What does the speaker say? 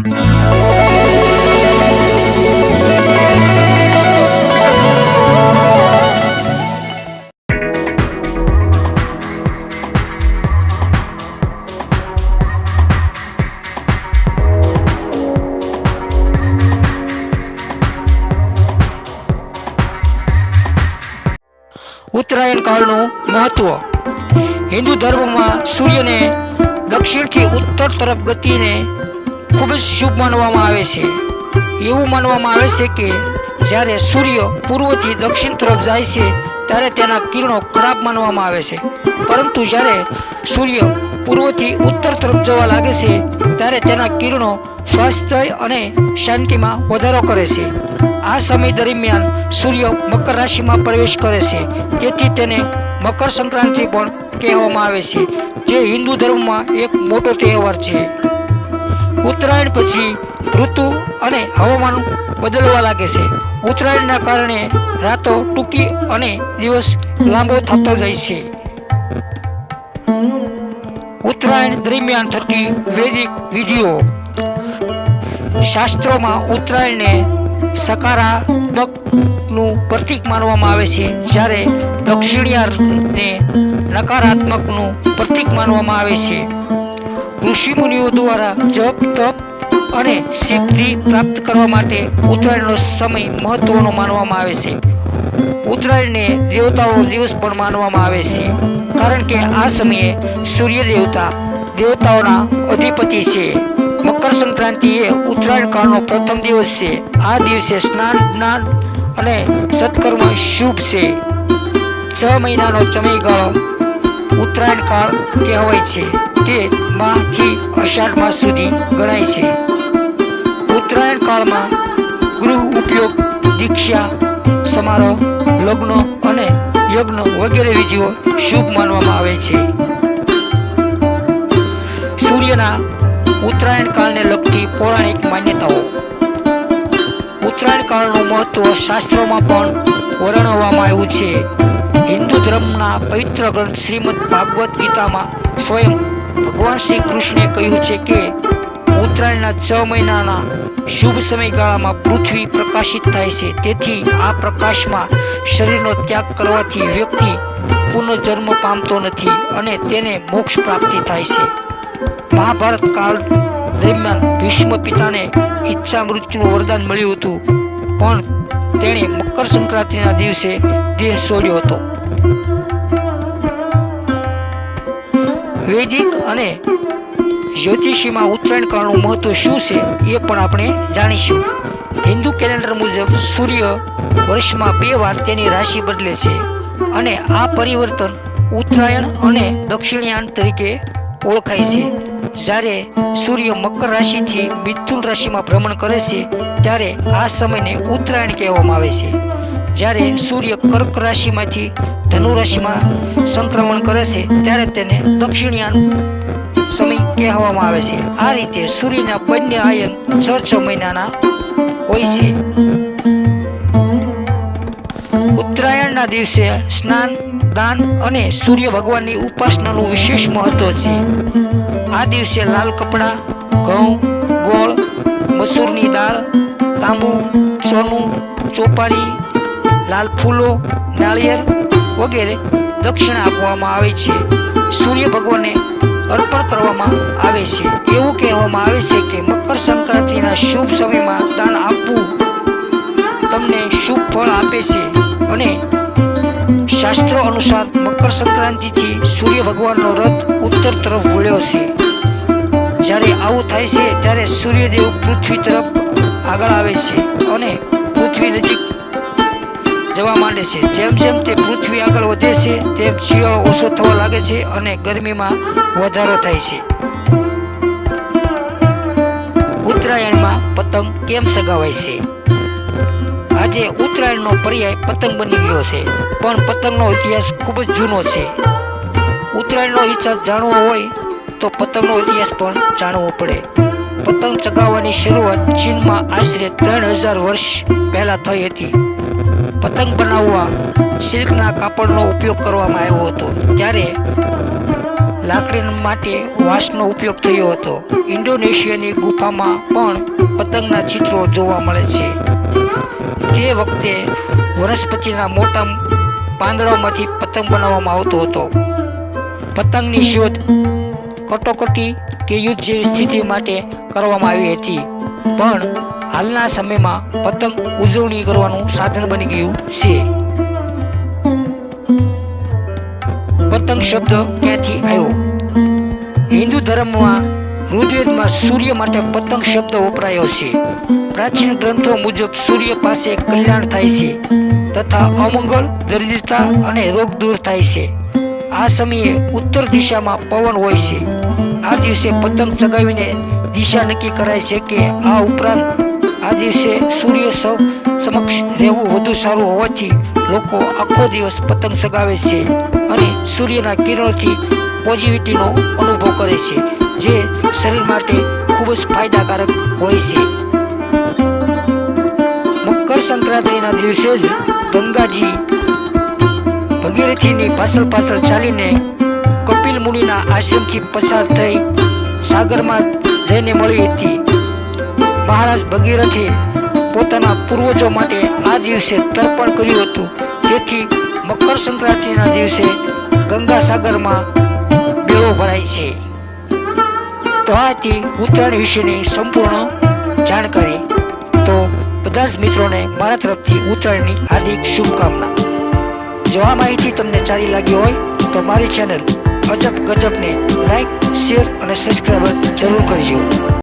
ઉત્તરાયણ કાળનું મહત્વ. હિન્દુ ધર્મમાં સૂર્યને દક્ષિણથી ઉત્તર તરફ ગતિને ખૂબ જ શુભ માનવામાં આવે છે. એવું માનવામાં આવે છે કે જ્યારે સૂર્ય પૂર્વથી દક્ષિણ તરફ જાય છે, ત્યારે તેના કિરણો ખરાબ માનવામાં આવે છે. પરંતુ જ્યારે સૂર્ય પૂર્વથી ઉત્તર તરફ જવા લાગે છે, ત્યારે તેના કિરણો સ્વાસ્થ્ય અને શાંતિમાં વધારો કરે છે. આ સમય દરમિયાન સૂર્ય મકર રાશિમાં પ્રવેશ કરે છે. તેથી તેને મકર સંક્રાંતિ પણ કહેવામાં આવે છે, જે હિન્દુ ધર્મમાં એક મોટો તહેવાર છે. ઉત્તરાયણ પછી ઋતુ અને હવામાન બદલવા લાગે છે. ઉત્તરાયણના કારણે રાતો ટૂંકી અને દિવસ લાંબો થતો જાય છે. ઉત્તરાયણ દરમિયાન થતી વૈદિક વિધિઓ. શાસ્ત્રોમાં ઉત્તરાયણને સકારાત્મકનું પ્રતીક માનવામાં આવે છે, જ્યારે દક્ષિણિયાને નકારાત્મકનું પ્રતીક માનવામાં આવે છે. ઋષિમુનિઓ દ્વારા જપ, તપ અને સિદ્ધિ પ્રાપ્ત કરવા માટે ઉત્તરાયણનો સમય મહત્વનો માનવામાં આવે છે. ઉત્તરાયણને દેવતાઓ દિવસ પણ માનવામાં આવે છે. કારણ કે આ સમયે સૂર્ય દેવતા દેવતાઓના અધિપતિ છે. મકર સંક્રાંતિ એ ઉત્તરાયણ કાળનો પ્રથમ દિવસ છે. આ દિવસે સ્નાન, જ્ઞાન અને સત્કર્મ શુભ છે. છ મહિનાનો સમયગાળો ઉત્તરાયણ કાળ કહેવાય છે. તે માહથી અષાઢ માસ સુધી ગણાય છે. ઉત્તરાયણ કાળમાં ગૃહ ઉપયોગ, દીક્ષા, સમારોહ, લગ્ન અને યજ્ઞ વગેરે વિધિઓ શુભ માનવામાં આવે છે. સૂર્યના ઉત્તરાયણ કાળને લગતી પૌરાણિક માન્યતાઓ. ઉત્તરાયણ કાળનું મહત્વ શાસ્ત્રોમાં પણ વર્ણવવામાં આવ્યું છે. હિન્દુ ધર્મના પવિત્ર ગ્રંથ શ્રીમદ ભાગવત ગીતામાં સ્વયં ભગવાન શ્રી કૃષ્ણે કહ્યું છે કે ઉત્તરાયણના છ મહિનાના શુભ સમયગાળામાં પૃથ્વી પ્રકાશિત થાય છે. તેથી આ પ્રકાશમાં શરીરનો ત્યાગ કરવાથી વ્યક્તિ પુનઃજન્મ પામતો નથી અને તેને મોક્ષ પ્રાપ્તિ થાય છે. મહાભારત કાળ દરમિયાન ભીષ્મ પિતાને ઈચ્છા મૃત્યુનું વરદાન મળ્યું હતું, પણ તેણે મકર સંક્રાંતિના દિવસે દેહ છોડ્યો હતો. વૈદિક અને જ્યોતિષીમાં ઉત્તરાયણ કાળનું મહત્વ શું છે એ પણ આપણે જાણીશું. હિન્દુ કેલેન્ડર મુજબ સૂર્ય વર્ષમાં બે વાર તેની રાશિ બદલે છે અને આ પરિવર્તન ઉત્તરાયણ અને દક્ષિણયાન તરીકે ઓળખાય છે. જ્યારે સૂર્ય મકર રાશિથી મિથુન રાશિમાં ભ્રમણ કરે છે, ત્યારે આ સમયને ઉત્તરાયણ કહેવામાં આવે છે. જ્યારે સૂર્ય કર્ક રાશિમાંથી ધનુ રાશિમાં સંક્રમણ કરે છે, ત્યારે તેને દક્ષિણયાન સમય કહેવામાં આવે છે. આ રીતે સૂર્યના બંને આયન છ છ મહિનાના હોય છે. ઉત્તરાયણના દિવસે સ્નાન, દાન અને સૂર્ય ભગવાનની ઉપાસનાનું વિશેષ મહત્વ છે. આ દિવસે લાલ કપડાં, ઘઉં, ગોળ, મસૂરની દાળ, તાંબુ, સોનું ચોપારી લાલ ફૂલો, નાળિયેર વગેરે દક્ષિણા આપવામાં આવે છે. સૂર્ય ભગવાનને અર્પણ કરવામાં આવે છે. એવું કહેવામાં આવે છે કે મકર સંક્રાંતિના શુભ સમયમાં દાન આપવું તમને શુભ ફળ આપે છે અને શાસ્ત્રો અનુસાર મકર સંક્રાંતિથી સૂર્ય ભગવાનનો રથ ઉત્તર તરફ વળ્યો છે. જ્યારે આવું થાય છે ત્યારે સૂર્યદેવ પૃથ્વી તરફ આગળ આવે છે અને પૃથ્વી નજીક જવા માંડે છે. જેમ જેમ તે પૃથ્વી આગળ વધે છે, તેમ શિયાળો ઓછો થવા લાગે છે અને ગરમીમાં વધારો થાય છે. ઉત્તરાયણમાં પતંગ કેમ સગાવાય છે? આજે ઉત્તરાયણનો પર્યાય પતંગ બની ગયો છે, પણ પતંગનો ઇતિહાસ ખૂબ જ જૂનો છે. ઉત્તરાયણનો ઇતિહાસ જાણવો હોય તો પતંગનો ઇતિહાસ પણ જાણવો પડે. પતંગ ચગાવવાની શરૂઆત ચીનમાં આશરે ત્રણ હજાર વર્ષ પહેલા થઈ હતી. પતંગ બનાવવા સિલ્કના કાપડનો ઉપયોગ કરવામાં આવ્યો હતો. ત્યારે લાકડી માટે વાંસનો ઉપયોગ થયો હતો. ઇન્ડોનેશિયાની ગુફામાં પણ પતંગના ચિત્રો જોવા મળે છે. તે વખતે વનસ્પતિના મોટા પાંદડામાંથી પતંગ બનાવવામાં આવતો હતો. પતંગની શોધ કટોકટી કે યુદ્ધ જેવી સ્થિતિ માટે કરવામાં આવી હતી. પણ હાલના સમયમાં પતંગ ઉજવણી કરવાનું સાધન બની ગયું છે. પતંગ શબ્દ ક્યાંથી આવ્યો? હિન્દુ ધર્મમાં ઋગ્વેદમાં સૂર્ય માટે પતંગ શબ્દ વપરાયો છે. પ્રાચીન ગ્રંથો મુજબ સૂર્ય પાસે કલ્યાણ થાય છે તથા અમંગળ દરિદ્રતા અને રોગ દૂર થાય છે. આ સમયે ઉત્તર દિશામાં પવન હોય છે. આ દિવસે પતંગ ચગાવીને દિશા નક્કી કરાય છે કે આ ઉપરાંત આ દિવસે સૂર્ય સૌ સમક્ષ રહેવું વધુ સારું હોવાથી લોકો આખો દિવસ પતંગ સગાવે છે અને સૂર્યના કિરણોથી પોઝિટિવિટીનો અનુભવ કરે છે, જે શરીર માટે ખૂબ જ ફાયદાકારક હોય છે. મકર સંક્રાંતિના દિવસે જ ગંગાજી ભગીરથીની પાછળ પાછળ ચાલીને કપિલ મુનિના આશ્રમથી પસાર થઈ સાગરમાં જઈને મળી હતી. મહારાજ ભગીરથે પોતાના પૂર્વજો માટે આ દિવસે તર્પણ કર્યું હતું. તેથી મકર સંક્રાંતિના દિવસે ગંગા સાગરમાં બેળો ભરાય છે. તો આથી ઉત્તરાયણ વિશેની સંપૂર્ણ જાણકારી. તો બધા જ મિત્રોને મારા તરફથી ઉત્તરાયણની હાર્દિક શુભકામના. જો આ માહિતી તમને સારી લાગી હોય, તો મારી ચેનલ અજબ ગજબને લાઈક શેર અને સબસ્ક્રાઈબ જરૂર કરજો.